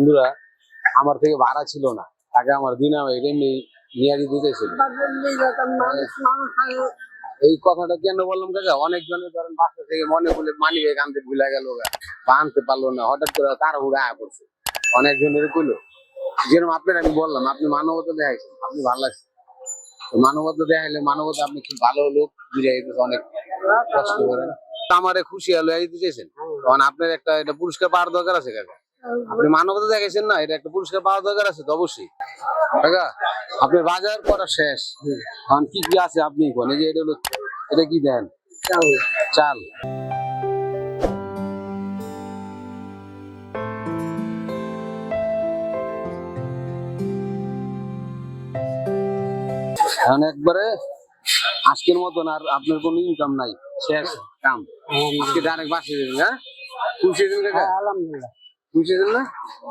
বন্ধুরা, আমার থেকে ভাড়া ছিল না। টাকা আমার দিন আমি এমনি নিয়ে দিতেছিল। এই কথাটা কেন বললাম কাকা? অনেকজনের ধরেন বাসা থেকে মনে করলে মানি ব্যাগ ভুলে গেল আনতে পারল না। হঠাৎ করে তার আয়া পড়ছে। অনেকজনের কইলো, যেরকম আপনার আমি বললাম, আপনি মানবতা দেখাইছেন, আপনি ভালো লাগছে মানবতা দেখাইলে মানবতা আপনি খুব ভালো লোক বুঝে অনেক কষ্ট করে। আমারে খুশি হলো, এই দিতেছেন। তখন আপনার একটা এটা পুরস্কার পাওয়ার দরকার আছে কাকা? আপনি মানবতা দেখাইছেন না এটা একটা পুরস্কার পাওয়ার দরকার আছে তো অবশ্যই। কাকা আপনার বাজার করা শেষ? এখন কি কি আছে আপনি কোন? যে এটা হলো এটা কি দেন? চাল। এখন একবারে আজকের মতন আর আপনার কোনো ইনকাম নাই। শেষ কাম। আজকে ডাইরেক্ট বাসে দেবেন হ্যাঁ? খুশি দেবেন আলহামদুলিল্লাহ। দেবেন না?